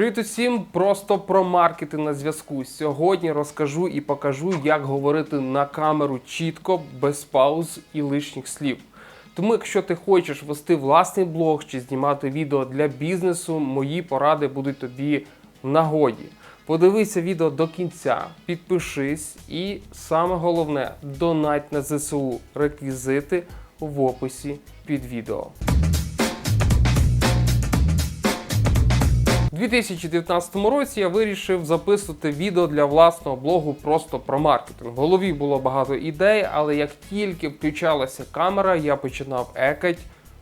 Привіт усім! Просто про маркетинг на зв'язку. Сьогодні розкажу і покажу, як говорити на камеру чітко, без пауз і лишніх слів. Тому, якщо ти хочеш вести власний блог чи знімати відео для бізнесу, мої поради будуть тобі в нагоді. Подивися відео до кінця, підпишись і саме головне донать на ЗСУ реквізити в описі під відео. 2019 році я вирішив записувати відео для власного блогу просто про маркетинг. В голові було багато ідей, але як тільки включалася камера, я починав екать,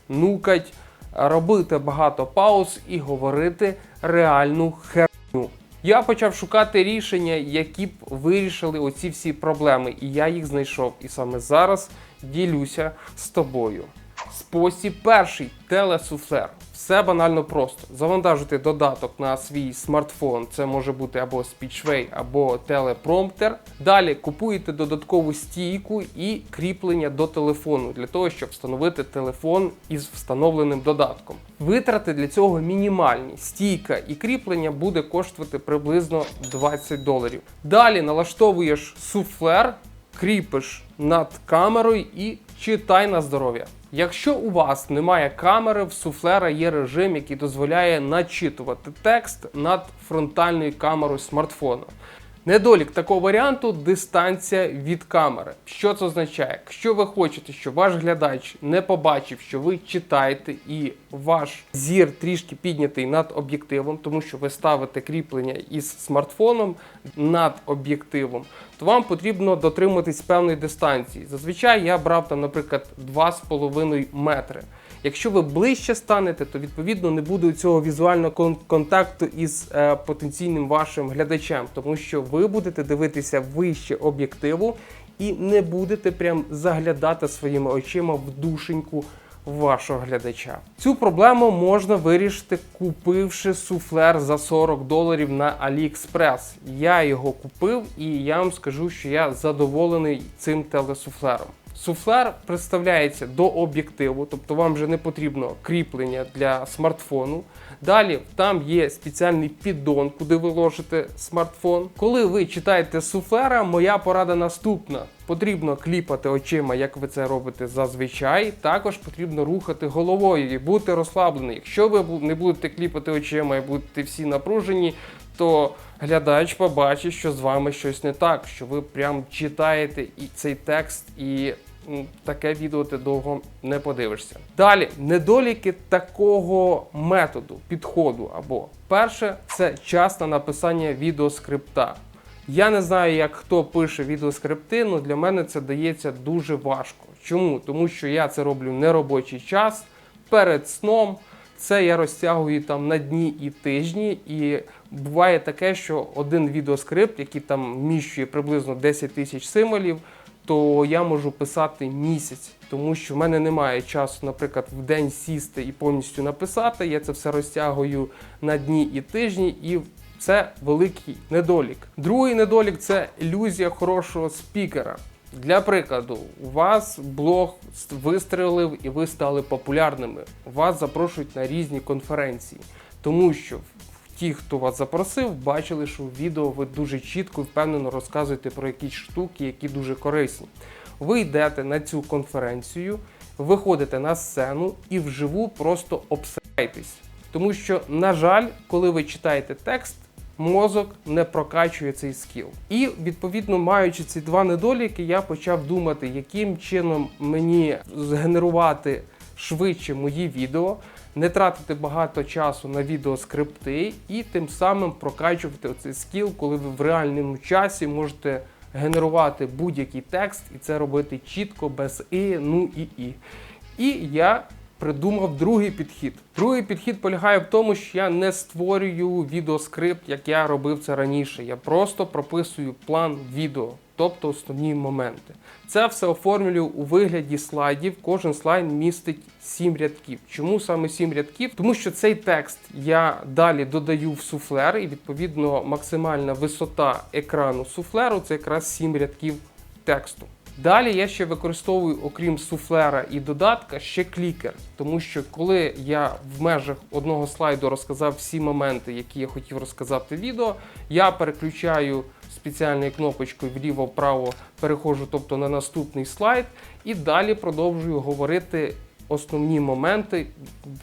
нукать, робити багато пауз і говорити реальну херню. Я почав шукати рішення, які б вирішили оці всі проблеми, і я їх знайшов. І саме зараз ділюся з тобою. Спосіб перший телесуфлер. Все банально просто. Завантажити додаток на свій смартфон. Це може бути або Speechway, або телепромптер. Далі купуєте додаткову стійку і кріплення до телефону для того, щоб встановити телефон із встановленим додатком. Витрати для цього мінімальні. Стійка і кріплення буде коштувати приблизно 20 доларів. Далі налаштовуєш суфлер, кріпиш над камерою і читай на здоров'я. Якщо у вас немає камери, в суфлера є режим, який дозволяє начитувати текст над фронтальною камерою смартфона. Недолік такого варіанту дистанція від камери. Що це означає? Якщо ви хочете, щоб ваш глядач не побачив, що ви читаєте, і ваш зір трішки піднятий над об'єктивом, тому що ви ставите кріплення із смартфоном над об'єктивом, то вам потрібно дотримуватись певної дистанції. Зазвичай я брав там, наприклад, 2,5 метри. Якщо ви ближче станете, то відповідно не буде цього візуального контакту із е, потенційним вашим глядачем, тому що ви будете дивитися вище об'єктиву і не будете прям заглядати своїми очима в душеньку вашого глядача. Цю проблему можна вирішити, купивши суфлер за 40 доларів на AliExpress. Я його купив і я вам скажу, що я задоволений цим телесуфлером. Суфлер представляється до об'єктиву, тобто вам вже не потрібно кріплення для смартфону. Далі там є спеціальний піддон, куди ви ложите смартфон. Коли ви читаєте суфлера, моя порада наступна: потрібно кліпати очима, як ви це робите зазвичай. Також потрібно рухати головою і бути розслаблений. Якщо ви не будете кліпати очима і будете всі напружені, то глядач побачить, що з вами щось не так, що ви прям читаєте і цей текст, і таке відео ти довго не подивишся. Далі, недоліки такого методу, підходу або перше, це час на написання відеоскрипта. Я не знаю, як хто пише відеоскрипти, але для мене це дається дуже важко. Чому? Тому що я це роблю не робочий час перед сном. Це я розтягую там на дні і тижні, і буває таке, що один відеоскрипт, який там вміщує приблизно 10 тисяч символів, то я можу писати місяць, тому що в мене немає часу, наприклад, в день сісти і повністю написати. Я це все розтягую на дні і тижні, і це великий недолік. Другий недолік це ілюзія хорошого спікера. Для прикладу, у вас блог вистрелив і ви стали популярними. Вас запрошують на різні конференції, тому що ті, хто вас запросив, бачили, що в відео ви дуже чітко і впевнено розказуєте про якісь штуки, які дуже корисні. Ви йдете на цю конференцію, виходите на сцену і вживу просто обсираєтесь. Тому що, на жаль, коли ви читаєте текст, мозок не прокачує цей скіл. І відповідно, маючи ці два недоліки, я почав думати, яким чином мені згенерувати швидше мої відео, не тратити багато часу на відеоскрипти і тим самим прокачувати цей скіл, коли ви в реальному часі можете генерувати будь-який текст і це робити чітко, без і, ну і і. І я придумав другий підхід. Другий підхід полягає в тому, що я не створюю відеоскрипт, як я робив це раніше. Я просто прописую план відео, тобто основні моменти. Це все оформлюю у вигляді слайдів. Кожен слайд містить 7 рядків. Чому саме 7 рядків? Тому що цей текст я далі додаю в суфлер, і відповідно максимальна висота екрану суфлеру це якраз 7 рядків тексту. Далі я ще використовую, окрім суфлера і додатка, ще клікер. Тому що коли я в межах одного слайду розказав всі моменти, які я хотів розказати в відео, я переключаю спеціальною кнопочкою вліво-вправо, переходжу тобто на наступний слайд, і далі продовжую говорити основні моменти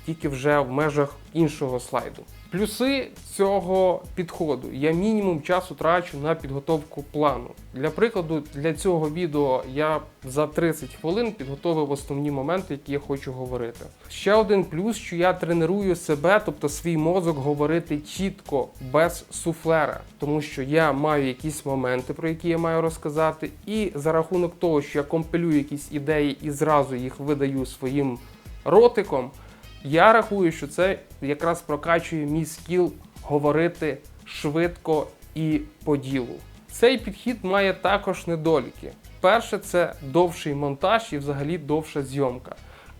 тільки вже в межах іншого слайду. Плюси цього підходу. Я мінімум часу трачу на підготовку плану. Для прикладу, для цього відео я за 30 хвилин підготовив основні моменти, які я хочу говорити. Ще один плюс, що я треную себе, тобто свій мозок, говорити чітко, без суфлера, тому що я маю якісь моменти, про які я маю розказати, і за рахунок того, що я компілюю якісь ідеї і зразу їх видаю своїм ротиком. Я рахую, що це якраз прокачує мій скіл говорити швидко і по ділу. Цей підхід має також недоліки. Перше, це довший монтаж і взагалі довша зйомка.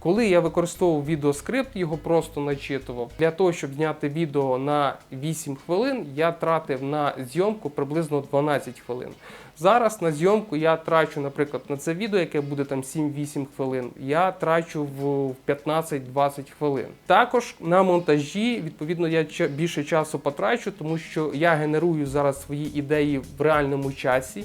Коли я використовував відеоскрипт, його просто начитував. Для того, щоб зняти відео на 8 хвилин, я тратив на зйомку приблизно 12 хвилин. Зараз на зйомку я трачу, наприклад, на це відео, яке буде там 7-8 хвилин, я трачу в 15-20 хвилин. Також на монтажі, відповідно, я більше часу потрачу, тому що я генерую зараз свої ідеї в реальному часі.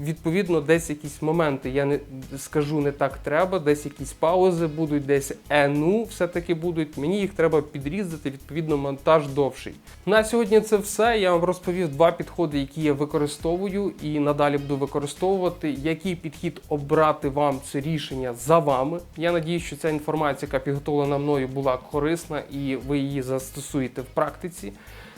Відповідно, десь якісь моменти я не скажу не так треба, десь якісь паузи будуть, десь ену все-таки будуть. Мені їх треба підрізати, відповідно, монтаж довший. На сьогодні це все. Я вам розповів два підходи, які я використовую і надалі буду використовувати. Який підхід обрати вам це рішення за вами. Я надіюсь, що ця інформація, яка підготовлена мною, була корисна і ви її застосуєте в практиці.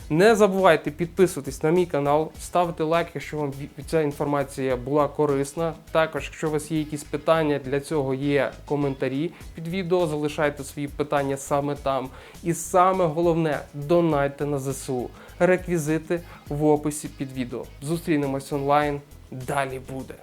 Не забувайте підписуватись на мій канал, ставити лайк, якщо вам ця інформація була корисна. Також, якщо у вас є якісь питання, для цього є коментарі під відео. Залишайте свої питання саме там. І саме головне, донайте на ЗСУ. Реквізити в описі під відео. Зустрінемось онлайн. Далі буде.